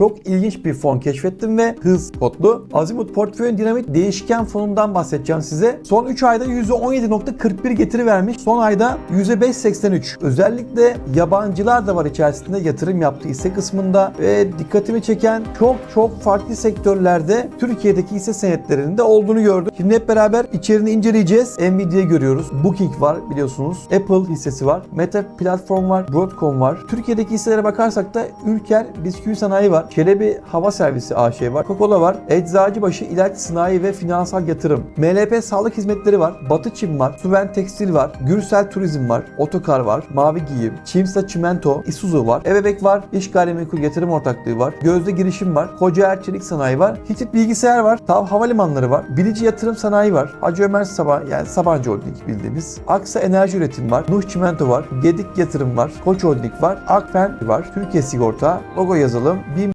çok ilginç bir fon keşfettim ve hız kodlu. Azimut Portföyün Dinamik Değişken Fonu'ndan bahsedeceğim size. Son 3 ayda %17.41 getiri vermiş. Son ayda %5.83. Özellikle yabancılar da var içerisinde yatırım yaptığı hisse kısmında ve dikkatimi çeken çok çok farklı sektörlerde Türkiye'deki hisse senetlerinin de olduğunu gördüm. Şimdi hep beraber içeriğini inceleyeceğiz. Nvidia görüyoruz. Booking var biliyorsunuz. Apple hissesi var. Meta Platform var. Broadcom var. Türkiye'deki hisselere bakarsak da Ülker Bisküvi Sanayi var. Çelebi Hava Servisi AŞ var. Coca-Cola var. Eczacıbaşı İlaç Sanayi ve Finansal Yatırım. MLP Sağlık Hizmetleri var. Batı Çim var. Süven Tekstil var. Gürsel Turizm var. Otokar var. Mavi Giyim. Çimsa Çimento. Isuzu var. Ebebek var. İş Gayrimenkul Yatırım Ortaklığı var. Gözde Girişim var. Kocaer Çelik Sanayi var. Hitit Bilgisayar var. Tav Havalimanları var. Bilici Yatırım Sanayi var. Hacı Ömer Sabah yani Sabancı Holding bildiğimiz. Aksa Enerji Üretim var. Nuh Çimento var. Gedik Yatırım var. Koç Holding var. Akfen var. Türkiye Sigorta. Logo yazalım. BİM